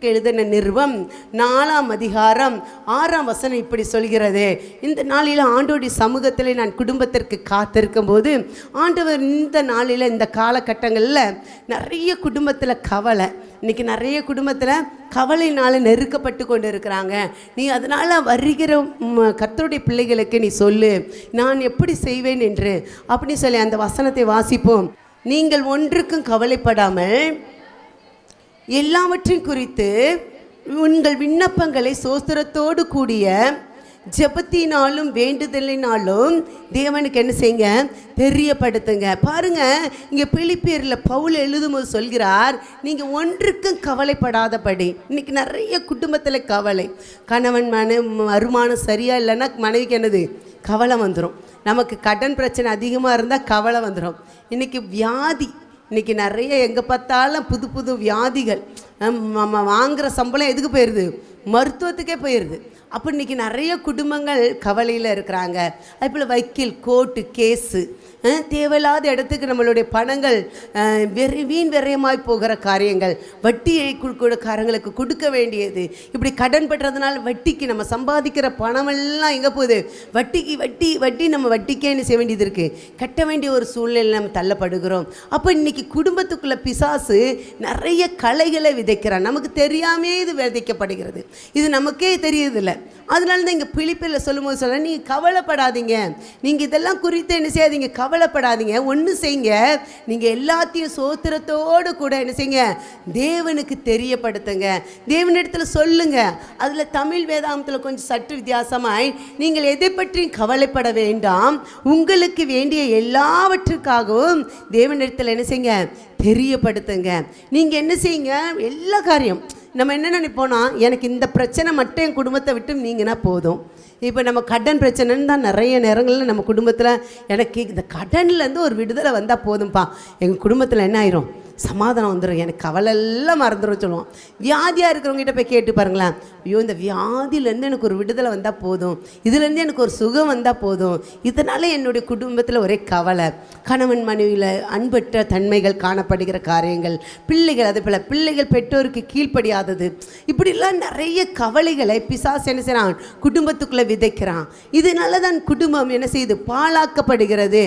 கொரிந்தியருக்கு எழுதின நிறுவம் நாலாம் அதிகாரம் ஆறாம் வசனம் இப்படி சொல்கிறது. இந்த நாளில் ஆண்டோடைய சமூகத்தில் நான் குடும்பத்திற்கு காத்திருக்கும் போது ஆண்டவர் இந்த நாளில் இந்த காலகட்டங்களில் நிறைய குடும்பத்தில் கவலை. இன்னைக்கு நிறைய குடும்பத்தில் கவலையினால் நெருக்கப்பட்டு கொண்டு இருக்கிறாங்க நீ அதனால் வருகிற கத்தருடைய பிள்ளைகளுக்கு நீ சொல்லு. நான் எப்படி செய்வேன் என்று. அப்படின்னு சொல்லி அந்த வசனத்தை வாசிப்போம். நீங்கள் ஒன்றுக்கும் கவலைப்படாமல் எல்லாவற்றையும் குறித்து உங்கள் விண்ணப்பங்களை சோஸ்திரத்தோடு கூடிய ஜெபத்தினாலும் வேண்டுதலினாலும் தேவனுக்கு என்ன செய்யுங்க? தெரியப்படுத்துங்க. பாருங்க இங்க பிலிப்பியரில் பவுல் எழுதும்போது சொல்கிறார் நீங்க ஒன்றுக்கும் கவலைப்படாதபடி. இன்னைக்கு நிறைய குடும்பத்தில் கவலை. கணவன் மன வருமானம் சரியா இல்லைன்னா மனைவிக்கு என்னது? கவலை வந்துடும் நமக்கு கடன் பிரச்சனை அதிகமாக இருந்தால் கவலை வந்துடும் இன்னைக்கு வியாதி இன்றைக்கி நிறைய எங்கே பார்த்தாலும் புது புது வியாதிகள். நம்ம வாங்குகிற சம்பளம் எதுக்கு போயிடுது மருத்துவத்துக்கே போயிடுது அப்போ இன்னைக்கு நிறைய குடும்பங்கள் கவலையில் இருக்கிறாங்க. அதுபோல் வக்கீல் கோர்ட்டு கேஸு. தேவையில்லாத இடத்துக்கு நம்மளுடைய பணங்கள் வெறி வீண் விரயமாய் போகிற காரியங்கள் வட்டியை காரங்களுக்கு கொடுக்க வேண்டியது. இப்படி கடன் பெற்றதுனால வட்டிக்கு நம்ம சம்பாதிக்கிற பணமெல்லாம் எங்கே போகுது? வட்டிக்கு வட்டி வட்டி நம்ம வட்டிக்கே என்ன செய்ய வேண்டியது இருக்குது கட்ட வேண்டிய ஒரு சூழ்நிலை நம்ம தள்ளப்படுகிறோம். அப்போ இன்னைக்கு குடும்பத்துக்குள்ளே பிசாசு நிறைய கலைகளை விதைக்கிறான். நமக்கு தெரியாமே இது விதைக்கப்படுகிறது. இது நமக்கே தெரியுதில்ல அதனால தான் இங்கே பிழிப்பில் சொல்லும்போது சொல்ல நீங்கள் கவலைப்படாதீங்க. நீங்கள் இதெல்லாம் குறித்து என்ன செய்யாதீங்க. கவலைப்படாதீங்க. ஒன்று செய்யுங்க நீங்கள் எல்லாத்தையும் சோத்திரத்தோடு கூட என்ன செய்யுங்க தேவனுக்கு தெரியப்படுத்துங்க. தேவனிடத்தில் சொல்லுங்க. அதில் தமிழ் வேதாந்தத்தில் கொஞ்சம் சற்று வித்தியாசமாய் நீங்கள் எதை பற்றியும் கவலைப்பட வேண்டாம். உங்களுக்கு வேண்டிய எல்லாவற்றுக்காகவும் தேவனிடத்தில் என்ன செய்யுங்க? தெரியப்படுத்துங்க. நீங்கள் என்ன செய்யுங்க? எல்லா காரியம். நம்ம என்ன நினைப்போனா எனக்கு இந்த பிரச்சனை மட்டும் என் குடும்பத்தை விட்டு நீங்கன்னா போதும். இப்போ நம்ம கடன் பிரச்சனைன்னு தான் நிறைய நேரங்களில் நம்ம குடும்பத்தில் எனக்கு இந்த கடன்லேருந்து ஒரு விடுதலை வந்தால் போதும்ப்பா எங்கள் குடும்பத்தில் என்ன ஆயிரும்? சமாதானம் வந்துடும் எனக்கு கவலை எல்லாம் மறந்துடும் சொல்லுவோம் வியாதியாக இருக்கிறவங்ககிட்ட போய் கேட்டு பாருங்களேன். ஐயோ இந்த வியாதியிலேருந்து எனக்கு ஒரு விடுதலை வந்தால் போதும். இதுலேருந்து எனக்கு ஒரு சுகம் வந்தால் போதும். இதனால் என்னுடைய குடும்பத்தில் ஒரே கவலை. கணவன் மனைவியில் அன்பற்ற தன்மைகள் காணப்படுகிற காரியங்கள் பிள்ளைகள் அதே போல் பிள்ளைகள் பெற்றோருக்கு கீழ்ப்படியாதது. இப்படிலாம் நிறைய கவலைகளை பிசாஸ் என்ன செய்கிறான் குடும்பத்துக்குள்ளே விதைக்கிறான். இதனால தான் குடும்பம் என்ன செய்யுது பாழாக்கப்படுகிறது.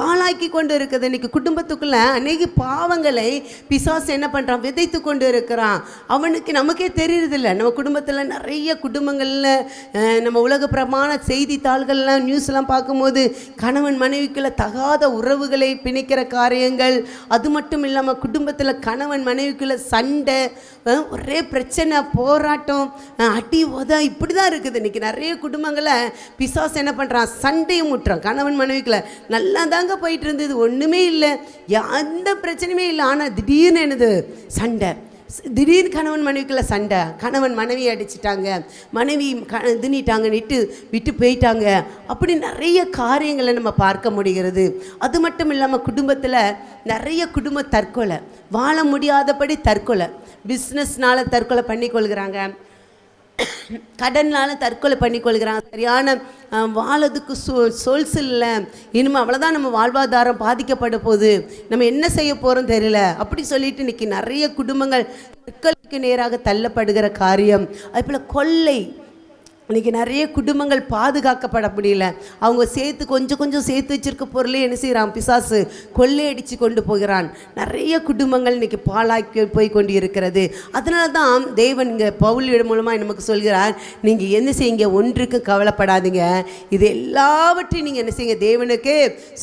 பாழாக்கி கொண்டு இருக்கிறது. இன்னைக்கு குடும்பத்துக்குள்ளே அநேக பாவங்களை பிசாசு என்ன பண்ணுறான் விதைத்து கொண்டு இருக்கிறான் அவனுக்கு நமக்கே தெரியறதில்ல. நம்ம குடும்பத்தில் நிறைய குடும்பங்களில் நம்ம உலக பிரமாண செய்தித்தாள்கள்லாம் நியூஸ்லாம் பார்க்கும்போது கணவன் மனைவிக்குள்ள தகாத உறவுகளை பிணைக்கிற காரியங்கள். அது மட்டும் இல்லாமல் குடும்பத்தில் கணவன் மனைவிக்குள்ள சண்டை ஒரே பிரச்சனை போராட்டம் அடி உத இப்படி தான் இருக்குது. இன்றைக்கி நிறைய குடும்பங்களை பிசாஸ் என்ன பண்ணுறான் சண்டையும் முட்டுறான் கணவன் மனைவிக்குள்ள நல்லா தாங்க போயிட்டு இருந்தது ஒன்றுமே இல்லை. எந்த பிரச்சனையுமே இல்லை. ஆனால் திடீர்னு என்னது? சண்டை. திடீர் திடீர்னு கணவன் மனைவிக்குள்ள சண்டை. கணவன் மனைவி அடிச்சிட்டாங்க. மனைவி க தின்னிட்டாங்க விட்டு விட்டு போயிட்டாங்க. அப்படி நிறைய காரியங்களை நம்ம பார்க்க முடிகிறது. அது மட்டும் இல்லாமல் குடும்பத்தில் நிறைய குடும்ப தற்கொலை. வாழ முடியாதபடி தற்கொலை. பிஸ்னஸ்னால தற்கொலை பண்ணிக்கொள்கிறாங்க கடனால் தற்கொலை பண்ணிக்கொள்கிறாங்க சரியான வாழதுக்கு வாழறதுக்கு சொல்ஸ் இல்லை. இனிமேல் அவ்வளோதான் நம்ம வாழ்வாதாரம் பாதிக்கப்பட போகுது. நம்ம என்ன செய்ய போகிறோம் தெரியல. அப்படி சொல்லிட்டு இன்றைக்கி நிறைய குடும்பங்கள் தற்கொலைக்கு நேராக தள்ளப்படுகிற காரியம். அதுபோல் கொள்ளை. இன்னைக்கு நிறைய குடும்பங்கள் பாதுகாக்கப்பட முடியல. அவங்க சேர்த்து கொஞ்சம் கொஞ்சம் சேர்த்து வச்சிருக்க பொருளே என்ன செய்கிறான் பிசாசு கொள்ளையடித்து கொண்டு போகிறான். நிறைய குடும்பங்கள் இன்றைக்கி பாழாக்கி போய் கொண்டு இருக்கிறது அதனால தான் தேவன் இங்கே பவுலியிடம் மூலமாக நமக்கு சொல்கிறார் நீங்கள் என்ன செய்யுங்க? ஒன்றுக்கு கவலைப்படாதீங்க. இது எல்லாவற்றையும் நீங்கள் என்ன செய்யுங்க? தேவனுக்கு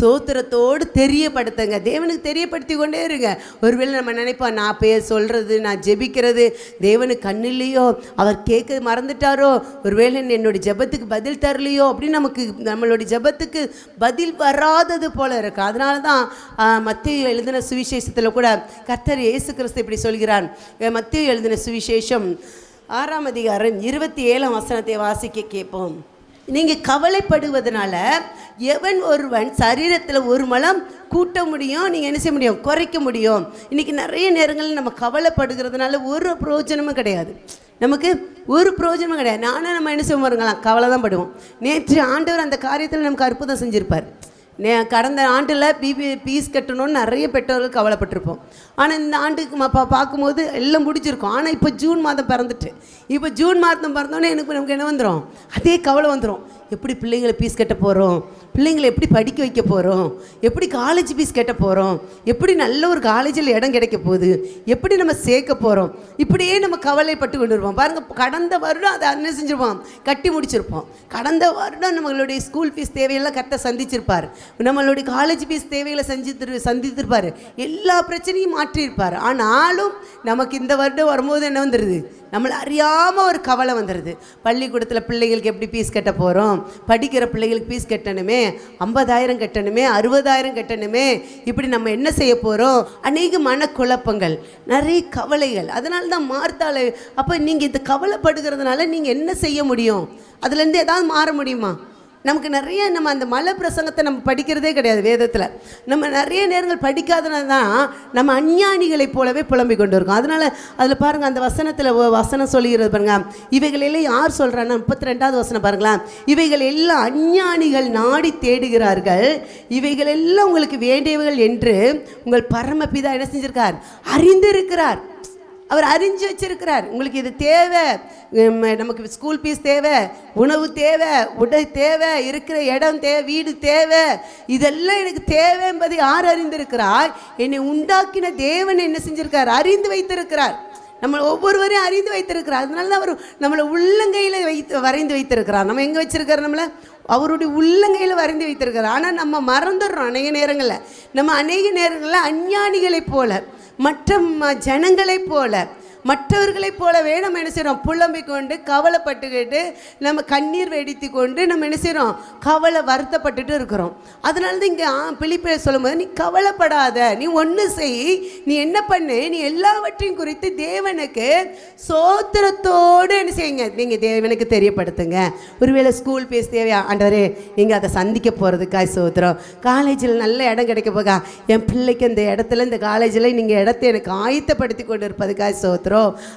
சோத்திரத்தோடு தெரியப்படுத்துங்க. தேவனுக்கு தெரியப்படுத்தி கொண்டே இருங்க. ஒருவேளை நம்ம நினைப்போம் நான் பேர் சொல்கிறது நான் ஜெபிக்கிறது தேவனுக்கு கண்ணில்லையோ அவர் கேட்க மறந்துட்டாரோ? ஒருவேளை என்னுடைய ஜெபத்துக்கு பதில் தரலையோ அப்படின்னு நமக்கு நம்மளுடைய ஜெபத்துக்கு பதில் வராதது போல இருக்கு. அதனால தான் மத்திய எழுதின சுவிசேஷத்தில் கூட கர்த்தர் இயேசு கிறிஸ்து இப்படி சொல்கிறான் மத்திய எழுதின சுவிசேஷம் ஆறாம் அதிகாரம் இருபத்தி ஏழாம் வசனத்தை வாசிக்க கேட்போம். நீங்கள் கவலைப்படுவதனால எவன் ஒருவன் சரீரத்தில் ஒரு மலம் கூட்ட முடியும் நீங்கள் என்ன செய்ய முடியும்? குறைக்க முடியும். இன்றைக்கி நிறைய நேரங்களில் நம்ம கவலைப்படுகிறதுனால ஒரு பிரயோஜனமும் கிடையாது. நமக்கு ஒரு பிரயோஜனமும் கிடையாது. நானும் நம்ம என்ன செய்வோம் பாருங்களா கவலை தான் படுவோம். நேற்று ஆண்டவர் அந்த காரியத்தில் நமக்கு அற்புதம் செஞ்சுருப்பார். நே கடந்த ஆண்டில் பிபி பீஸ் கட்டணும்னு நிறைய பெற்றோர்கள் கவலைப்பட்டிருப்போம். ஆனால் இந்த ஆண்டுக்கு அப்பா பார்க்கும்போது எல்லாம் முடிஞ்சிருக்கும். ஆனால் இப்போ ஜூன் மாதம் பிறந்துட்டு. இப்போ ஜூன் மாதம் பிறந்தோன்னே எனக்கு நமக்கு என்ன வந்துடும் அதே கவலை வந்துடும் எப்படி பிள்ளைங்களை ஃபீஸ் கட்ட போகிறோம் பிள்ளைங்களை எப்படி படிக்க வைக்க போகிறோம் எப்படி காலேஜ் ஃபீஸ் கட்ட போகிறோம் எப்படி நல்ல ஒரு காலேஜில் இடம் கிடைக்க போகுது? எப்படி நம்ம சேர்க்க போகிறோம் இப்படியே நம்ம கவலைப்பட்டு கொண்டு வருவோம். பாருங்கள் கடந்த வருடம் அதை என்ன செஞ்சிருப்போம்? கட்டி முடிச்சிருப்போம். கடந்த வருடம் நம்மளுடைய ஸ்கூல் ஃபீஸ் தேவையெல்லாம் கரெக்டாக சந்திச்சிருப்பார். நம்மளுடைய காலேஜ் ஃபீஸ் தேவைகளை செஞ்சு சந்தித்திருப்பார். எல்லா பிரச்சனையும் மாற்றியிருப்பார். ஆனாலும் நமக்கு இந்த வருடம் வரும்போது என்ன வந்துடுது நம்மளை அறியாமல் ஒரு கவலை வந்துடுது பள்ளிக்கூடத்தில் பிள்ளைகளுக்கு எப்படி ஃபீஸ் கட்ட போகிறோம் படிக்கிற பிள்ளைகளுக்கு ஃபீஸ் கட்டணுமே? ஐம்பதாயிரம் கட்டணுமே? அறுபதாயிரம் கட்டணுமே? இப்படி நம்ம என்ன செய்ய போகிறோம் அநேக மனக்குழப்பங்கள் நிறைய கவலைகள். அதனால தான் மார்த்தால அப்போ நீங்கள் இந்த கவலைப்படுகிறதுனால நீங்கள் என்ன செய்ய முடியும்? அதுலேருந்து ஏதாவது மாற முடியுமா? நமக்கு நிறைய நம்ம அந்த மலை பிரசங்கத்தை நம்ம படிக்கிறதே கிடையாது வேதத்தில். நம்ம நிறைய நேரங்கள் படிக்காதனால தான் நம்ம அஞ்ஞானிகளைப் போலவே புலம்பிக் கொண்டு இருக்கோம் அதனால் அதில் பாருங்கள் அந்த வசனத்தில் வசனம் சொல்லுகிறது பாருங்கள் இவைகளெல்லாம் யார் சொல்கிறான்னா முப்பத்தி ரெண்டாவது வசனம் பாருங்களேன். இவைகள் எல்லாம் அஞ்ஞானிகள் நாடி தேடுகிறார்கள். இவைகள் எல்லாம் உங்களுக்கு வேண்டியவர்கள் என்று உங்கள் பரமபிதா என்ன செஞ்சிருக்கார்? அறிந்திருக்கிறார். அவர் அறிஞ்சு வச்சிருக்கிறார். உங்களுக்கு இது தேவை. நமக்கு ஸ்கூல் ஃபீஸ் தேவை உணவு தேவை உடை தேவை இருக்கிற இடம் தேவை வீடு தேவை. இதெல்லாம் எனக்கு தேவை என்பதை யார் அறிந்திருக்கிறார்? என்னை உண்டாக்கின தேவன் என்ன செஞ்சிருக்கார் அறிந்து வைத்திருக்கிறார். நம்ம ஒவ்வொருவரையும் அறிந்து வைத்திருக்கிறார். அதனால தான் அவர் நம்மளை உள்ளங்கையில் வைத்து வரைந்து வைத்திருக்கிறார். நம்ம எங்கே வச்சிருக்கார் நம்மளை? அவருடைய உள்ளங்கையில் வரைந்து வைத்திருக்கிறார். ஆனால் நம்ம மறந்துடுறோம் அநேக நேரங்களில். நம்ம அநேக நேரங்களில் அஞ்ஞானிகளைப் போல மற்ற ம- ஜனங்களைப் போல மற்றவர்களைப் போலவே நம்ம என்ன செய்கிறோம் புலம்பிக் கொண்டு கவலைப்பட்டுக்கிட்டு நம்ம கண்ணீர் வெடித்து கொண்டு நம்ம என்ன செய்கிறோம் கவலை வருத்தப்பட்டுட்டு இருக்கிறோம். அதனால தான் இங்கே பிலிப்பில் சொல்லும்போது நீ கவலைப்படாத நீ ஒன்று செய். நீ என்ன பண்ணு? நீ எல்லாவற்றையும் குறித்து தேவனுக்கு சோத்திரத்தோடு என்ன செய்யுங்க. நீங்கள் தேவனுக்கு தெரியப்படுத்துங்க. ஒருவேளை ஸ்கூல் ஃபீஸ் தேவையா? ஆண்டவரே நீங்கள் அதை சந்திக்க போகிறதுக்காய் சோத்திரம். காலேஜில் நல்ல இடம் கிடைக்க போகா என் பிள்ளைக்கு இந்த இடத்துல இந்த காலேஜில் நீங்கள் இடத்த எனக்கு ஆயத்தப்படுத்தி கொண்டு இருப்பதுக்காய் சோத்திரம்.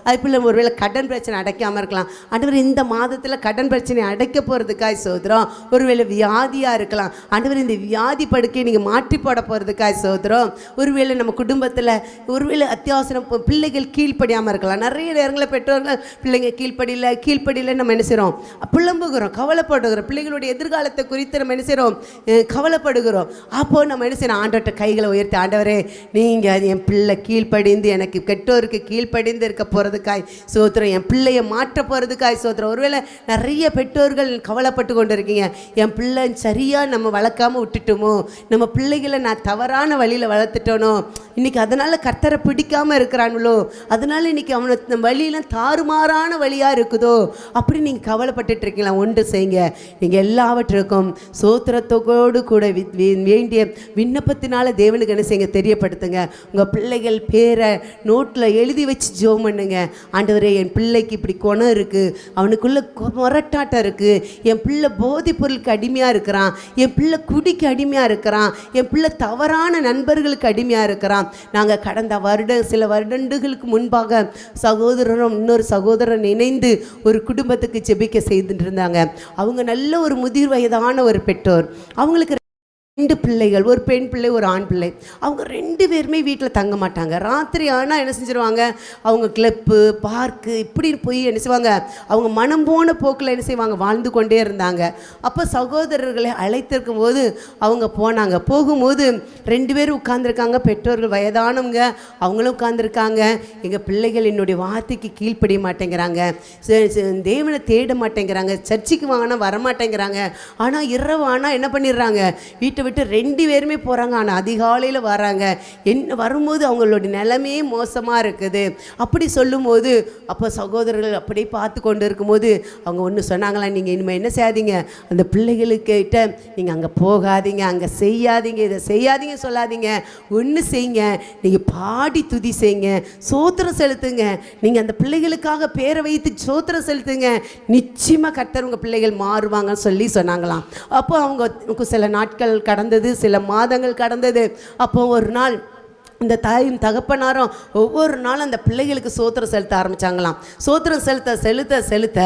அது பிள்ளை ஒருவேளை கடன் பிரச்சனை அடைக்காமல் இருக்கலாம். ஆண்டவர் இந்த மாதத்தில் கடன் பிரச்சனை அடைக்க போகிறதுக்காய் சோதரம். ஒருவேளை வியாதியாக இருக்கலாம். ஆண்டவர் இந்த வியாதி படுக்கையை நீங்கள் மாற்றி போட போகிறதுக்காய் சோதரம். ஒருவேளை நம்ம குடும்பத்தில் ஒருவேளை அத்தியாவசரம் பிள்ளைகள் கீழ்ப்படியாமல் இருக்கலாம். நிறைய நேரங்களில் பெற்றோர்கள் பிள்ளைங்க கீழ்ப்படியில் கீழ்ப்படியில் நம்ம என்ன செய்கிறோம் புலம்புகிறோம் கவலைப்படுகிறோம். பிள்ளைகளுடைய எதிர்காலத்தை குறித்து நம்ம என்ன செய்கிறோம் கவலைப்படுகிறோம். அப்போ நம்ம என்ன செய்யணும் ஆண்டவர்கிட்ட கைகளை உயர்த்தி ஆண்டவரே நீங்கள் என் பிள்ளை கீழ்ப்படிந்து எனக்கு கெட்டோருக்கு கீழ்ப்படிந்து இருக்க போகிறதுக்காய் சோத்திரம். என் பிள்ளையை மாற்ற போகிறதுக்காய் சோத்திரம். ஒருவேளை நிறைய பெற்றோர்கள் கவலைப்பட்டு கொண்டு இருக்கீங்க என் பிள்ளை சரியாக நம்ம வளர்க்காம விட்டுட்டோமோ? நம்ம பிள்ளைகளை நான் தவறான வழியில் வளர்த்துட்டோனோ? இன்னைக்கு அதனால் கர்த்தரை பிடிக்காம இருக்கிறானுங்களோ அதனால இன்னைக்கு அவனை இந்த வழியெல்லாம் தாறுமாறான வழியாக இருக்குதோ? அப்படி நீங்கள் கவலைப்பட்டுட்டு இருக்கீங்களா? ஒன்று செய்யுங்க. நீங்கள் எல்லாவற்றுக்கும் சோத்திரத்தோடு கூட வேண்டிய விண்ணப்பத்தினால தேவனுக்கு என்ன செய்யுங்க? தெரியப்படுத்துங்க. உங்கள் பிள்ளைகள் பேரை நோட்டில் எழுதி வச்சு ஜெபம் பண்ணுங்க. ஆண்டவரே என் பிள்ளைக்கு இப்படி குணம் இருக்குது அவனுக்குள்ள முரட்டாட்டம் இருக்குது என் பிள்ளை போதைப் பொருளுக்கு அடிமையாக இருக்கிறான். என் பிள்ளை குடிக்கு அடிமையாக இருக்கிறான். என் பிள்ளை தவறான நண்பர்களுக்கு அடிமையாக இருக்கிறான். நாங்கள் கடந்த வருடம் சில வருடங்களுக்கு முன்பாக சகோதரரும் இன்னொரு சகோதரன் இணைந்து ஒரு குடும்பத்துக்கு ஜெபிக்க செய்துட்டு இருந்தாங்க. அவங்க நல்ல ஒரு முதிர் வயதான ஒரு பெற்றோர். அவங்களுக்கு ரெண்டு பிள்ளைகள் ஒரு பெண் பிள்ளை ஒரு ஆண் பிள்ளை. அவங்க ரெண்டு பேருமே வீட்டில் தங்க மாட்டாங்க. ராத்திரி ஆனால் என்ன செஞ்சிருவாங்க? அவங்க கிளப்பு பார்க்கு இப்படி போய் என்ன செய்வாங்க? அவங்க மனம் போன போக்கில் என்ன செய்வாங்க? வாழ்ந்து கொண்டே இருந்தாங்க. அப்போ சகோதரர்களை அழைத்திருக்கும் போது அவங்க போனாங்க. போகும்போது ரெண்டு பேரும் உட்காந்துருக்காங்க பெற்றோர்கள் வயதானவங்க அவங்களும் உட்காந்துருக்காங்க எங்கள் பிள்ளைகள் என்னுடைய வார்த்தைக்கு கீழ்ப்படிய மாட்டேங்கிறாங்க. தேவனை தேட மாட்டேங்கிறாங்க. சர்ச்சுக்கு வாங்கினா வரமாட்டேங்கிறாங்க. ஆனால் இரவு ஆனால் என்ன பண்ணிடுறாங்க? வீட்டை விட்டு ரெண்டு பேருமே போகிறாங்க ஆனால் அதிகாலையில் வராங்க. என்ன வரும்போது அவங்களோட நிலமையே மோசமாக இருக்குது. அப்படி சொல்லும்போது அப்போ சகோதரர்கள் அப்படியே பார்த்து கொண்டு இருக்கும்போது அவங்க ஒன்று சொன்னாங்களா நீங்கள் இனிமேல் என்ன செய்யாதீங்க. அந்த பிள்ளைகளுக்கிட்ட நீங்கள் அங்கே போகாதீங்க. அங்கே செய்யாதீங்க. இதை செய்யாதீங்க சொல்லாதீங்க. ஒன்று செய்யுங்க. நீங்கள் பாடி துதி செய்யுங்க. சோத்திரம் செலுத்துங்க. நீங்கள் அந்த பிள்ளைகளுக்காக பேரை வைத்து சோத்திரம் செலுத்துங்க. நிச்சயமாக கர்த்தர் உங்கள் பிள்ளைகள் மாறுவாங்கன்னு சொல்லி சொன்னாங்களாம். அப்போ அவங்க சில நாட்கள் கடந்தது சில மாதங்கள் கடந்தது. அப்போ ஒரு நாள் இந்த தாயும் தகப்பனாரும் ஒவ்வொரு நாளும் அந்த பிள்ளைகளுக்கு சோத்திரம் செலுத்த ஆரம்பித்தாங்களாம் சோத்திரம் செலுத்த செலுத்த செலுத்த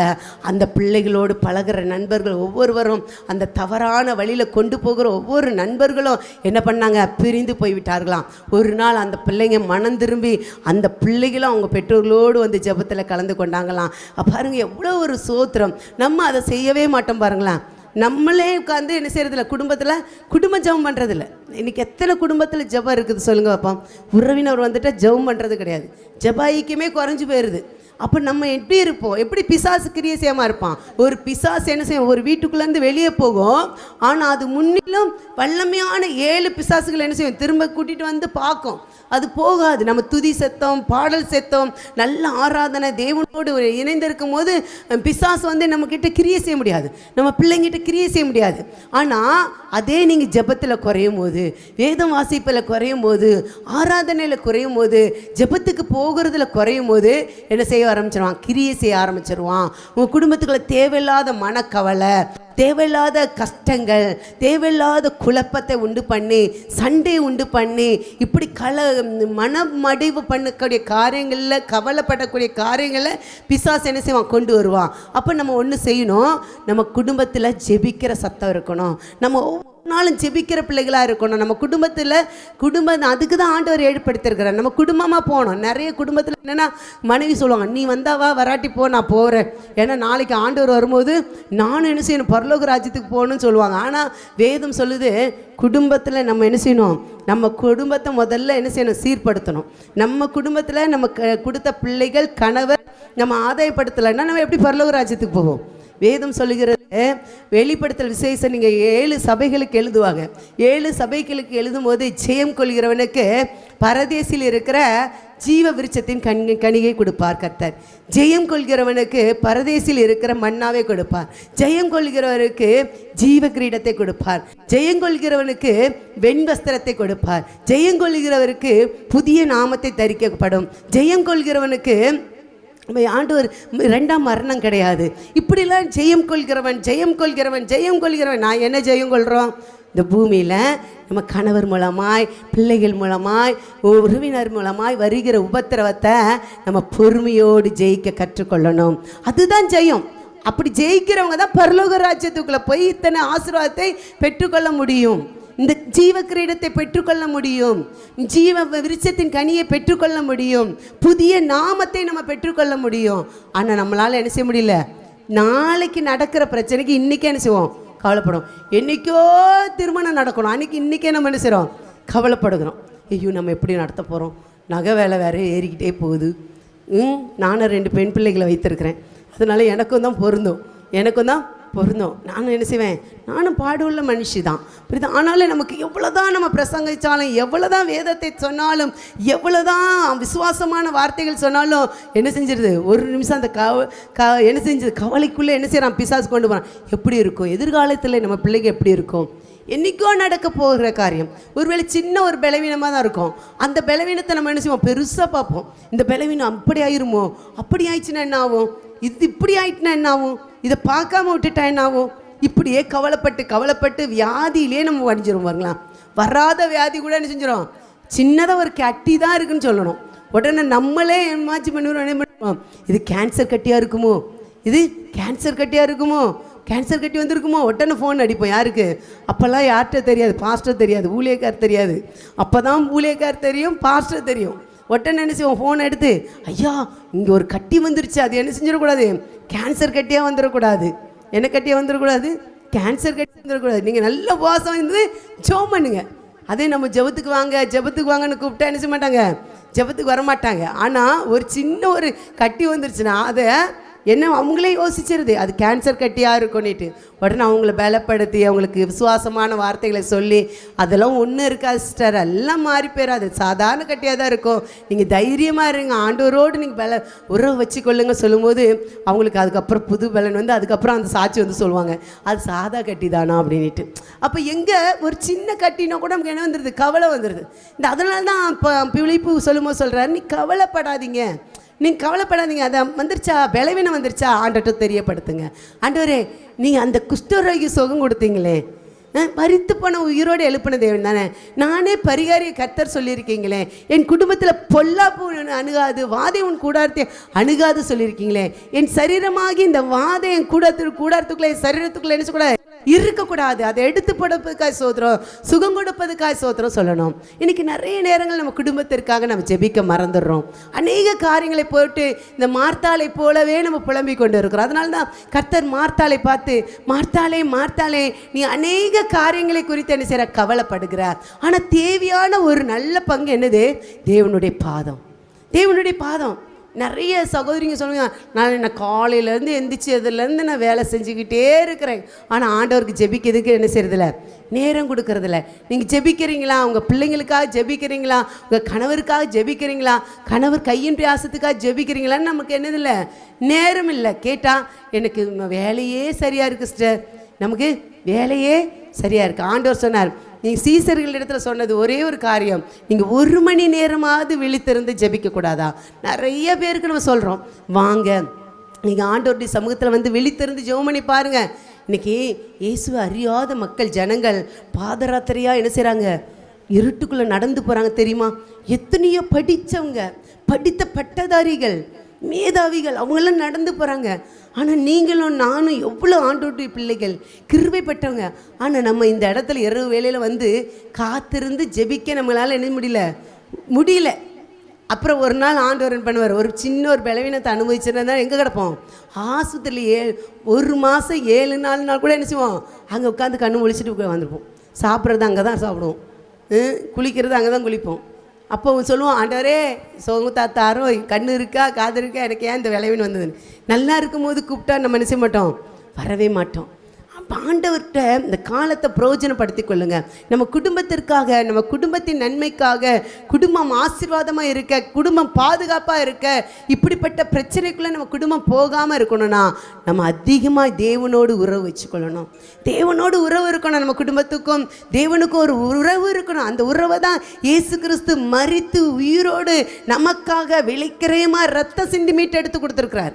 அந்த பிள்ளைகளோடு பழகுற நண்பர்கள் ஒவ்வொருவரும் அந்த தவறான வழியில் கொண்டு போகிற ஒவ்வொரு நண்பர்களும் என்ன பண்ணாங்க? பிரிந்து போய்விட்டார்களாம். ஒரு நாள் அந்த பிள்ளைங்க மனம் திரும்பி அந்த பிள்ளைகளும் அவங்க பெற்றோர்களோடு வந்து ஜெபத்தில் கலந்து கொண்டாங்களாம். பாருங்கள் எவ்வளோ ஒரு சோத்திரம். நம்ம அதை செய்யவே மாட்டோம் பாருங்களேன். நம்மளே உட்காந்து என்ன செய்யறதில்ல குடும்பத்தில் குடும்ப ஜெபம் பண்ணுறதில்ல இன்னைக்கு எத்தனை குடும்பத்தில் ஜபம் இருக்குது சொல்லுங்க பாப்போம். உறவினர் வந்துட்டு ஜெபம் பண்ணுறது கிடையாது. ஜெப குறைஞ்சி குறைஞ்சு போயிடுது அப்போ நம்ம எப்படி இருப்போம்? எப்படி பிசாசு கிரியசியமாக இருப்பான்? ஒரு பிசாசு என்ன செய்யும்? ஒரு வீட்டுக்குள்ளேருந்து வெளியே போகும். ஆனால் அது முன்னிலும் வல்லமையான ஏழு பிசாசுகள் என்ன செய்யும்? திரும்ப கூட்டிகிட்டு வந்து பார்க்கும். அது போகாது. நம்ம துதி செத்தோம் பாடல் செத்தோம் நல்ல ஆராதனை தேவனோடு ஒரு இணைந்திருக்கும் போது பிசாஸ் பிசாசு வந்து நம்மக்கிட்ட கிரியை செய்ய முடியாது. நம்ம பிள்ளைங்கிட்ட கிரியை செய்ய முடியாது. ஆனால் அதே நீங்கள் ஜெபத்தில் குறையும் போது வேதம் வாசிப்பில் குறையும் போது ஆராதனையில் குறையும் போது ஜெபத்துக்கு போகிறதுல குறையும் போது என்ன செய்ய ஆரம்பிச்சிருவான்? கிரியை செய்ய ஆரம்பிச்சிருவான். உங்கள் குடும்பத்துக்குள்ள தேவையில்லாத மனக்கவலை தேவையில்லாத கஷ்டங்கள் தேவையில்லாத குழப்பத்தை உண்டு பண்ணி சண்டை உண்டு பண்ணி இப்படி கல மனமடிவு பண்ணக்கூடிய காரியங்களில் கவலைப்படக்கூடிய காரியங்களை பிசாசு என்ன செய்வான்? கொண்டு வருவான். அப்போ நம்ம ஒன்று செய்யணும். நம்ம குடும்பத்தில் ஜெபிக்கிற சத்தம் இருக்கணும். நம்ம ஒவ்வொரு நாளும் ஜெபிக்கிற பிள்ளைகளாக இருக்கணும். நம்ம குடும்பத்தில் குடும்பம் அதுக்கு தான் ஆண்டவர் ஏற்படுத்திருக்கிறார் நம்ம குடும்பமாக போகணும். நிறைய குடும்பத்தில் என்னென்னா மனைவி சொல்லுவாங்க நீ வந்தாவா வராட்டி போ நான் போகிறேன் ஏன்னா நாளைக்கு ஆண்டவர் வரும்போது நானும் என்ன செய்யணும் பரலோக ராஜ்யத்துக்கு போகணும்னு சொல்லுவாங்க. ஆனால் வேதம் சொல்லுது குடும்பத்தில் நம்ம என்ன செய்யணும்? நம்ம குடும்பத்தை முதல்ல என்ன செய்யணும்? சீர்படுத்தணும். நம்ம குடும்பத்தில் நம்ம க- கொடுத்த பிள்ளைகள் கணவர் நம்ம ஆதாயப்படுத்தலைன்னா நம்ம எப்படி பரலோக ராஜ்யத்துக்கு போவோம்? வேதம் சொல்லுகிறது. வெளிப்படுத்தல் விசேஷம் நீங்கள் ஏழு சபைகளுக்கு எழுதுவாங்க. ஏழு சபைகளுக்கு எழுதும் போது ஜெயம் கொள்கிறவனுக்கு பரதேசில் இருக்கிற ஜீவ விருட்சத்தின் கண் கணிகை கொடுப்பார் கர்த்தர். ஜெயம் கொள்கிறவனுக்கு பரதேசில் இருக்கிற மண்ணாவே கொடுப்பார். ஜெயம் கொள்கிறவனுக்கு ஜீவ கிரீடத்தை கொடுப்பார். ஜெயம் கொள்கிறவனுக்கு வெண்வஸ்திரத்தை கொடுப்பார். ஜெயம் கொள்கிறவருக்கு புதிய நாமத்தை தரிக்கப்படும். ஜெயம் கொள்கிறவனுக்கு ஆண்டவர் ரெண்டாம் மரணம் கிடையாது. இப்படிலாம் ஜெயம் கொள்கிறவன் ஜெயம் கொள்கிறவன் ஜெயம் கொள்கிறவன். நான் என்ன ஜெயம் கொள்கிறோம் இந்த பூமியில் நம்ம கணவர் மூலமாய் பிள்ளைகள் மூலமாய் உறவினர் மூலமாய் வருகிற உபத்திரவத்தை நம்ம பொறுமையோடு ஜெயிக்க கற்றுக்கொள்ளணும். அதுதான் ஜெயம். அப்படி ஜெயிக்கிறவங்க தான் பரலோக ராஜ்யத்துக்குள்ளே போய் இத்தனை ஆசீர்வாதத்தை பெற்றுக்கொள்ள முடியும். இந்த ஜீவ கிரீடத்தை பெற்றுக்கொள்ள முடியும். ஜீவ விருட்சத்தின் கனியை பெற்றுக்கொள்ள முடியும். புதிய நாமத்தை நம்ம பெற்றுக்கொள்ள முடியும். ஆனால் நம்மளால் என்ன செய்ய முடியல? நாளைக்கு நடக்கிற பிரச்சனைக்கு இன்றைக்கே என்ன செய்வோம்? கவலைப்படும் என்றைக்கோ திருமணம் நடக்கணும். அன்றைக்கி இன்றைக்கே நம்ம என்ன செய்கிறோம் கவலைப்படுகிறோம். ஐயோ நம்ம எப்படி நடத்த போகிறோம் நகை வேலை வேறு ஏறிக்கிட்டே போகுது. ம் நானும் ரெண்டு பெண் பிள்ளைகளை வைத்திருக்கிறேன். அதனால எனக்கும் தான் பொருந்தும். எனக்கும் தான் பொருந்தும் நானும் என்ன செய்வேன்? நானும் பாடுள்ள மனுஷி தான் புரியுது? ஆனாலும் நமக்கு எவ்வளோதான் நம்ம பிரசங்கிச்சாலும் எவ்வளோதான் வேதத்தை சொன்னாலும் எவ்வளோதான் விசுவாசமான வார்த்தைகள் சொன்னாலும் என்ன செஞ்சிருது? ஒரு நிமிஷம் அந்த கவ க என்ன செஞ்சது கவலைக்குள்ளே என்ன செய்கிறான் பிசாசு கொண்டு போகிறான் எப்படி இருக்கும்? எதிர்காலத்தில் நம்ம பிள்ளைங்க எப்படி இருக்கும்? என்றைக்கோ நடக்க போகிற காரியம். ஒருவேளை சின்ன ஒரு பலவீனமாக தான் இருக்கும். அந்த பலவீனத்தை நம்ம என்ன செய்வோம்? பெருசாக பார்ப்போம். இந்த பலவீனம் அப்படி ஆயிருமோ அப்படி ஆயிடுச்சுன்னா என்ன ஆகும்? இது இப்படி ஆயிட்டுனா என்ன ஆகும்? இதை பார்க்காம விட்டுட்டா என்ன ஆகும் இப்படியே கவலைப்பட்டு கவலைப்பட்டு வியாதியிலே நம்ம வடிஞ்சிரும் பாருங்களா வராத வியாதி கூட என்ன செஞ்சிடும் சின்னதாக ஒரு கட்டி தான் இருக்குன்னு சொல்லணும். உடனே நம்மளே ஏமாச்சி பண்ணுவோம் என்ன பண்ணுவோம்? இது கேன்சர் கட்டியாக இருக்குமோ? இது கேன்சர் கட்டியாக இருக்குமோ? கேன்சர் கட்டி வந்திருக்குமோ? உடனே ஃபோன் அடிப்போம். யாருக்கு? அப்போல்லாம் யார்கிட்ட தெரியாது? பாஸ்டர் தெரியாது. ஊழியக்கார் தெரியாது. அப்போ தான் ஊழியக்கார் தெரியும் பாஸ்டர் தெரியும். உடனே என்ன செய்வோம் ஃபோனை எடுத்து ஐயா இங்கே ஒரு கட்டி வந்துருச்சு. அது என்ன செஞ்சிடக்கூடாது? கேன்சர் கட்டியாக வந்துடக்கூடாது. என்ன கட்டியாக வந்துடக்கூடாது? கேன்சர் கட்டி வந்துடக்கூடாது. நீங்கள் நல்ல உபவாசம் இருந்து ஜோம் பண்ணுங்க. அதே நம்ம ஜெபத்துக்கு வாங்க ஜெபத்துக்கு வாங்கன்னு கூப்பிட்டா என்ன செய்ய மாட்டாங்க? ஜெபத்துக்கு வர மாட்டாங்க ஆனால் ஒரு சின்ன ஒரு கட்டி வந்துருச்சுன்னா அதை என்ன அவங்களே யோசிச்சிருது அது கேன்சர் கட்டியாக இருக்கும்னுட்டு. உடனே அவங்கள பலப்படுத்தி அவங்களுக்கு விசுவாசமான வார்த்தைகளை சொல்லி அதெல்லாம் ஒன்றும் இருக்காது சிஸ்டர் எல்லாம் மாறி போயிடும் அது சாதாரண கட்டியாக தான் இருக்கும். நீங்கள் தைரியமாக இருங்க. ஆண்டோரோடு நீங்கள் பல உறவு வச்சுக்கொள்ளுங்க சொல்லும்போது அவங்களுக்கு அதுக்கப்புறம் புது பலன் வந்து அதுக்கப்புறம் அந்த சாட்சி வந்து சொல்லுவாங்க. அது சாதா கட்டி தானா அப்படின்ட்டு அப்போ எங்கே ஒரு சின்ன கட்டினா கூட நமக்கு என்ன வந்துடுது கவலை வந்துடுது இந்த அதனால தான் இப்போ பிழிப்பு சொல்லும்போது சொல்கிறாரு நீ கவலைப்படாதீங்க. நீங்கள் கவலைப்படாதீங்க. அதை வந்துருச்சா? பலவீனம் வந்துருச்சா? ஆண்டட்ட தெரியப்படுத்துங்க. ஆண்டவரே நீங்கள் அந்த குஷ்டரோகி சுகம் கொடுத்தீங்களே. மறித்து போன உயிரோடு எழுப்பின தேவன் தானே. நானே பரிகாரிய கர்த்தர் சொல்லியிருக்கீங்களே. என் குடும்பத்தில் பொல்லாப்பு அணுகாது வாதை உன் கூடாரத்தை அணுகாது சொல்லியிருக்கீங்களே. என் சரீரமாகி இந்த வாதை என் கூடாரத்து கூடாரத்துக்குள்ளே என் சரீரத்துக்குள்ளே என்ன கூட இருக்கக்கூடாது. அதை எடுத்து போடுறதுக்காக சோதரம் சுகம் கொடுப்பதுக்காக சோதரம் சொல்லணும். இன்னைக்கு நிறைய நேரங்கள் நம்ம குடும்பத்திற்காக நம்ம ஜெபிக்க மறந்துடுறோம். அநேக காரியங்களை போட்டு இந்த மார்த்தாளை போலவே நம்ம புலம்பிக் கொண்டு இருக்கிறோம் அதனால தான் கர்த்தர் மார்த்தாளை பார்த்து மார்த்தாலே மார்த்தாளே நீ அநேக காரியங்களை குறித்து என்ன செய்கிற கவலைப்படுகிறார். ஆனால் தேவையான ஒரு நல்ல பங்கு என்னது? தேவனுடைய பாதம். தேவனுடைய பாதம். நிறைய சகோதரிங்க சொல்லுங்க நான் என்ன காலையிலேருந்து எந்திரிச்சு அதுலேருந்து நான் வேலை செஞ்சுக்கிட்டே இருக்கிறேன். ஆனால் ஆண்டவருக்கு ஜெபிக்கிறதுக்கு என்ன செய்யறதில்ல நேரம் கொடுக்கறதில்ல. நீங்கள் ஜெபிக்கிறீங்களா? உங்கள் பிள்ளைங்களுக்காக ஜெபிக்கிறீங்களா? உங்கள் கணவருக்காக ஜெபிக்கிறீங்களா? கணவர் கையின் பிரயாசத்துக்காக ஜெபிக்கிறீங்களான்னு நமக்கு என்னதில்லை? நேரம் இல்லை. கேட்டால் எனக்கு வேலையே சரியாக இருக்குது சிஸ்டர். நமக்கு வேலையே சரியாக இருக்குது ஆண்டவர் சொன்னார் நீங்கள் சீசர்கள் இடத்துல சொன்னது ஒரே ஒரு காரியம். நீங்கள் ஒரு மணி நேரமாவது விழித்திருந்து ஜெபிக்கக்கூடாதா? நிறைய பேருக்கு நம்ம சொல்கிறோம் வாங்க. நீங்கள் ஆண்டோருடைய சமூகத்தில் வந்து விழித்திருந்து ஜெபம் பண்ணி பாருங்கள் இன்னைக்கு இயேசுவை அறியாத மக்கள் ஜனங்கள் பாதராத்திரியாக என்ன செய்கிறாங்க இருட்டுக்குள்ளே நடந்து போகிறாங்க தெரியுமா? எத்தனையோ படித்தவங்க படித்த பட்டதாரிகள் மேதாவிகள் அவங்களாம் நடந்து போகிறாங்க ஆனால் நீங்களும் நானும் எவ்வளோ ஆண்டோட்டி பிள்ளைகள் கிருபை பெற்றவங்க. ஆனால் நம்ம இந்த இடத்துல இரவு வேளையில் வந்து காத்திருந்து ஜெபிக்க நம்மளால் என்ன முடியல? முடியல. அப்புறம் ஒரு நாள் ஆண்டவர் என்ன பண்ணுவார்? ஒரு சின்ன ஒரு பலவீனத்தை அனுபவிச்சிருந்தா எங்கே கிடப்போம்? ஆஸ்பத்திரியில் ஏ ஒரு மாதம் ஏழு நாலு நாள் கூட என்ன செய்வோம்? அங்கே உட்காந்து கண்ணு ஒழிச்சிட்டு வந்திருப்போம். சாப்பிட்றது அங்கே தான் சாப்பிடுவோம் குளிக்கிறது அங்கே தான் குளிப்போம். அப்போ அவன் சொல்லுவான் ஆண்டவரே சோங்கத்தாத்தாரோ கண்ணு இருக்கா காது இருக்கா எனக்கு ஏன் இந்த விளைவின்னு வந்ததுன்னு? நல்லா இருக்கும்போது கூப்பிட்டா நம்ம என்ன மாட்டோம்? வரவே மாட்டோம். ஆண்டவர்கிட்ட இந்த காலத்தை பிரயோஜனப்படுத்தி கொள்ளுங்க. நம்ம குடும்பத்திற்காக நம்ம குடும்பத்தின் நன்மைக்காக குடும்பம் ஆசீர்வாதமாக இருக்க குடும்பம் பாதுகாப்பாக இருக்க இப்படிப்பட்ட பிரச்சனைக்குள்ளே நம்ம குடும்பம் போகாமல் இருக்கணும்னா நம்ம அதிகமாக தேவனோடு உறவு வச்சுக்கொள்ளணும். தேவனோடு உறவு இருக்கணும் நம்ம குடும்பத்துக்கும் தேவனுக்கும் ஒரு உறவு இருக்கணும். அந்த உறவை தான் இயேசு கிறிஸ்து மறித்து உயிரோடு நமக்காக விளைக்கிரயமா ரத்த சென்டிமீட்டர் மீட்டு எடுத்து கொடுத்துருக்கிறார்.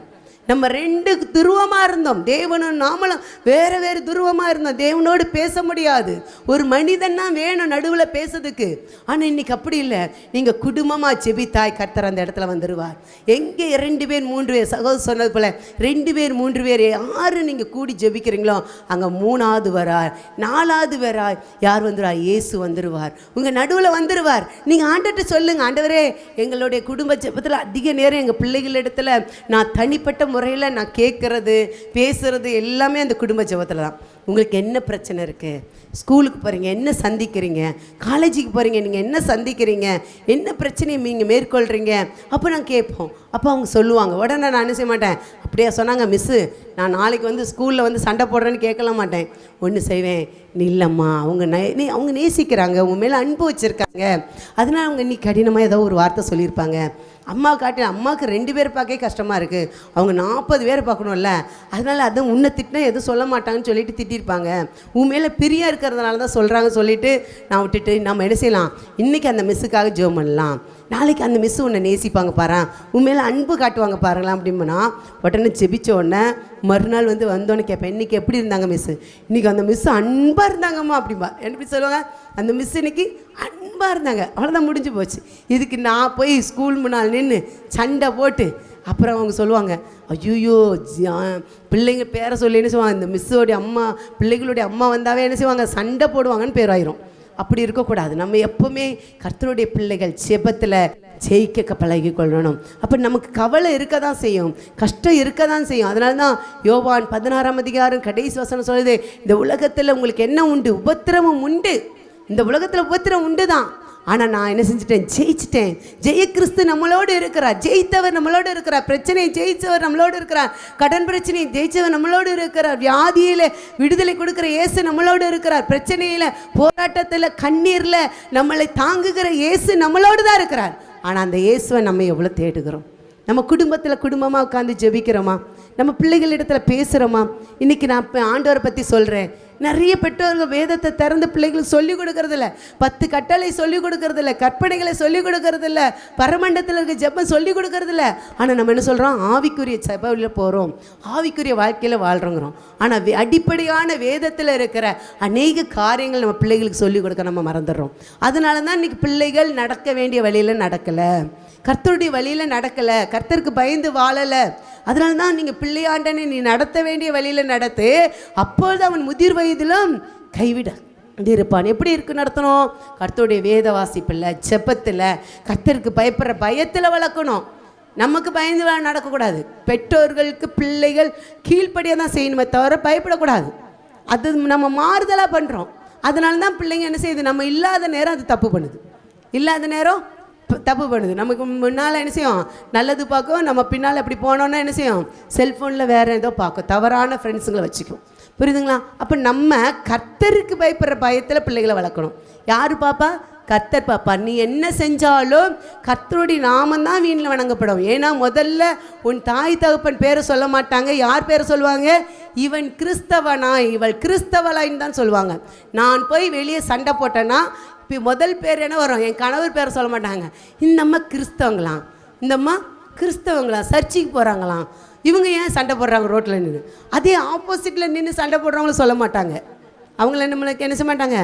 நம்ம ரெண்டு துருவமாக இருந்தோம். தேவனும் நாமளும் வேறு வேறு துருவமாக இருந்தோம். தேவனோடு பேச முடியாது. ஒரு மனிதன் தான் வேணும் நடுவில் பேசுறதுக்கு. ஆனால் இன்னைக்கு அப்படி இல்லை. நீங்கள் குடும்பமாக ஜெபித்தாய் கர்த்தர் அந்த இடத்துல வந்துடுவார் எங்கே ரெண்டு பேர் மூன்று பேர்? சகோதரர் சொன்னது போல் ரெண்டு பேர் மூன்று பேர் யார் நீங்கள் கூடி ஜெபிக்கிறீங்களோ அங்கே மூணாவது வரார். நாலாவது வரார். யார் வந்துடுவார் இயேசு வந்துடுவார் உங்கள் நடுவில் வந்துடுவார் நீங்கள் ஆண்டர்கிட்ட சொல்லுங்கள் ஆண்டவரே எங்களுடைய குடும்ப ஜெபத்தில் அதிக நேரம் எங்கள் பிள்ளைகள் இடத்துல நான் தனிப்பட்ட முறையில் நான் கேட்குறது பேசுகிறது எல்லாமே அந்த குடும்ப ஜெபத்தில் தான். உங்களுக்கு என்ன பிரச்சனை இருக்குது ஸ்கூலுக்கு போகிறீங்க என்ன சந்திக்கிறீங்க? காலேஜுக்கு போகிறீங்க நீங்கள் என்ன சந்திக்கிறீங்க? என்ன பிரச்சனையை நீங்கள் மேற்கொள்கிறீங்க அப்போ நான் கேட்போம். அப்போ அவங்க சொல்லுவாங்க. உடனே நான் என்ன செய்ய மாட்டேன்? அப்படியே சொன்னாங்க மிஸ்ஸு நான் நாளைக்கு வந்து ஸ்கூலில் வந்து சண்டை போடுறேன்னு கேட்கல மாட்டேன். ஒன்று செய்வேன். இல்லைம்மா அவங்க நே நீ அவங்க நேசிக்கிறாங்க. உங்கள் மேலே அன்பு வச்சுருக்காங்க. அதனால் அவங்க இன்னைக்கு கடினமாக ஏதோ ஒரு வார்த்தை சொல்லியிருப்பாங்க. அம்மா காட்டின அம்மாவுக்கு ரெண்டு பேர் பார்க்கவே கஷ்டமாக இருக்குது அவங்க நாற்பது பேர் பார்க்கணும்ல. அதனால் அதுவும் உன்னை திட்டினா எதுவும் சொல்ல மாட்டாங்கன்னு சொல்லிட்டு திட்டிருப்பாங்க. உன் மேலே பிரியா இருக்கிறதுனால தான் சொல்கிறாங்க சொல்லிட்டு நான் விட்டுட்டு நம்ம என்ன செய்யலாம்? இன்றைக்கி அந்த மிஸ்ஸுக்காக ஜோம் பண்ணலாம். நாளைக்கு அந்த மிஸ் உன்னை நேசிப்பாங்க பாரு. உன் மேலே அன்பு காட்டுவாங்க பாருங்களா அப்படின்னா உடனே ஜெபிச்ச உடனே மறுநாள் வந்து வந்தோன்னு கேட்பேன் இன்றைக்கி எப்படி இருந்தாங்க மிஸ்ஸு இன்றைக்கி அந்த மிஸ் அன்பாக இருந்தாங்கம்மா அப்படிம்பா. எப்படி சொல்லுவாங்க? அந்த மிஸ் இன்னைக்கு அன்பாக இருந்தாங்க. அவ்வளோதான் முடிஞ்சு போச்சு. இதுக்கு நான் போய் ஸ்கூல் முன்னால் நின்று சண்டை போட்டு அப்புறம் அவங்க சொல்லுவாங்க ஐயோ பிள்ளைங்க பேரை சொல்லி என்ன செய்வாங்க? இந்த மிஸ்ஸோடைய அம்மா பிள்ளைகளுடைய அம்மா வந்தாவே என்ன செய்வாங்க? சண்டை போடுவாங்கன்னு பேராயிரும் அப்படி இருக்கக்கூடாது. நம்ம எப்போவுமே கர்த்தருடைய பிள்ளைகள் செபத்தில் ஜெயிக்க பழகி கொள்ளணும். அப்போ நமக்கு கவலை இருக்க தான் செய்யும். கஷ்டம் இருக்க தான் செய்யும். அதனால தான் யோவான் பதினாறாம் அதிகாரம் கடைசி வசனம் சொல்லுது இந்த உலகத்தில் உங்களுக்கு என்ன உண்டு? உபத்திரமும் உண்டு. இந்த உலகத்தில் உபத்திரம் உண்டு தான் ஆனால் நான் என்ன செஞ்சுட்டேன்? ஜெயிச்சிட்டேன். ஜெய கிறிஸ்து நம்மளோடு இருக்கிறார். ஜெயித்தவர் நம்மளோடு இருக்கிறார். பிரச்சனையை ஜெயித்தவர் நம்மளோடு இருக்கிறார். கடன் பிரச்சனையை ஜெயித்தவர் நம்மளோடு இருக்கிறார். வியாதியில் விடுதலை கொடுக்குற இயேசு நம்மளோடு இருக்கிறார். பிரச்சனையில் போராட்டத்தில் கண்ணீரில் நம்மளை தாங்குகிற இயேசு நம்மளோடு தான் இருக்கிறார். ஆனால் அந்த இயேசுவை நம்ம எவ்வளோ தேடுகிறோம்? நம்ம குடும்பத்தில் குடும்பமாக உட்காந்து ஜெபிக்கிறோமா? நம்ம பிள்ளைகளிடத்துல பேசுகிறோமா இன்றைக்கி நான் இப்போ ஆண்டவரை பற்றி சொல்கிறேன் நிறைய பெற்றோர்கள் வேதத்தை திறந்து பிள்ளைகளுக்கு சொல்லிக் கொடுக்கறதில்ல. பத்து கட்டளை சொல்லிக் கொடுக்கறதில்ல. கற்பனைகளை சொல்லிக் கொடுக்கறதில்ல. பரமண்டத்தில் இருக்க ஜெபம் சொல்லிக் கொடுக்கறதில்ல. ஆனால் நம்ம என்ன சொல்கிறோம் ஆவிக்குரிய சபையில் போகிறோம் ஆவிக்குரிய வாழ்க்கையில் வாழ்கிறோங்கிறோம் ஆனால் அடிப்படையான வேதத்தில் இருக்கிற அநேக காரியங்கள் நம்ம பிள்ளைகளுக்கு சொல்லிக் கொடுக்க நம்ம மறந்துடுறோம். அதனால தான் இன்னைக்கு பிள்ளைகள் நடக்க வேண்டிய வழியில் நடக்கலை. கர்த்தருடைய வழியில் நடக்கலை கர்த்தருக்கு பயந்து வாழலை. அதனால தான் நீங்கள் பிள்ளையாண்டனை நீ நடத்த வேண்டிய வழியில் நடத்து அப்பொழுது அவன் முதிர் வயதிலும் கைவிட. இருப்பான் எப்படி இருக்கு நடத்தணும்? கர்த்தருடைய வேத வாசிப்பில் செப்பத்தில் கர்த்தருக்கு பயப்படுற பயத்தில் வளர்க்கணும். நமக்கு பயந்து நடக்கக்கூடாது. பெற்றோர்களுக்கு பிள்ளைகள் கீழ்ப்படியாக தான் செய்யணுமே தவிர பயப்படக்கூடாது. அது நம்ம மாறுதலாக பண்ணுறோம் அதனால தான் பிள்ளைங்க என்ன செய்யுது? நம்ம இல்லாத நேரம் அது தப்பு பண்ணுது. இல்லாத நேரம் தப்பு பண்ணுது நமக்கு முன்னால் என்ன செய்யும்? நல்லது பார்க்கும். நம்ம பின்னால் அப்படி போனோன்னா என்ன செய்யும்? செல்ஃபோனில் வேறு ஏதோ பார்க்கும். தவறான ஃப்ரெண்ட்ஸுங்களை வச்சுக்கும். புரியுதுங்களா? அப்போ நம்ம கர்த்தருக்கு பயப்படுற பயத்தில் பிள்ளைகளை வளர்க்கணும். யார் பாப்பா? கர்த்தர் பாப்பா. நீ என்ன செஞ்சாலும் கர்த்தருடைய நாமம் தான் வீணில் வணங்கப்படும். ஏன்னா முதல்ல உன் தாய் தகப்பன் பேரை சொல்ல மாட்டாங்க. யார் பேரை சொல்லுவாங்க? இவன் கிறிஸ்தவனா இவள் கிறிஸ்தவளாயின்னு தான் சொல்லுவாங்க. நான் போய் வெளியே சண்டை போட்டேன்னா இப்போ முதல் பேர் என்ன வரும்? என் கணவர் பேரை சொல்ல மாட்டாங்க. இந்த அம்மா கிறிஸ்தவங்களாம். இந்த அம்மா கிறிஸ்தவங்களாம். சர்ச்சுக்கு போகிறாங்களாம் இவங்க ஏன் சண்டை போடுறாங்க ரோட்டில் நின்று அதே ஆப்போசிட்டில் நின்று சண்டை போடுறவங்களும் சொல்ல மாட்டாங்க. அவங்கள நம்மளுக்கு என்ன செய்ய மாட்டாங்க?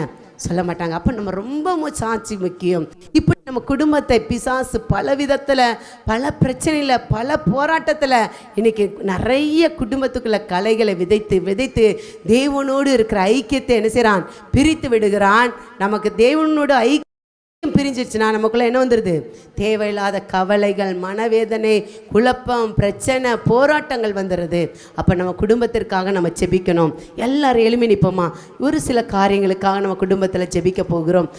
சொல்ல மாட்டாங்க அப்போ நம்ம ரொம்ப சாட்சி முக்கியம். இப்படி நம்ம குடும்பத்தை பிசாசு பல விதத்தில் பல பிரச்சனையில் பல போராட்டத்தில் இன்னைக்கு நிறைய குடும்பத்துக்குள்ள கலைகளை விதைத்து விதைத்து தேவனோடு இருக்கிற ஐக்கியத்தை என்ன செய்கிறான் பிரித்து விடுகிறான். நமக்கு தேவனோடு ஐக்கிய பிரிஞ்சிருச்சுன்னா நமக்குள்ளே என்ன வந்துடுது தேவையில்லாத கவலைகள் மனவேதனை குழப்பம் பிரச்சனை போராட்டங்கள் வந்துடுது அப்போ நம்ம குடும்பத்திற்காக நம்ம ஜெபிக்கணும். எல்லாரும் எழுமி நிற்போமா? ஒரு சில காரியங்களுக்காக நம்ம குடும்பத்தில் ஜெபிக்க போகிறோம்.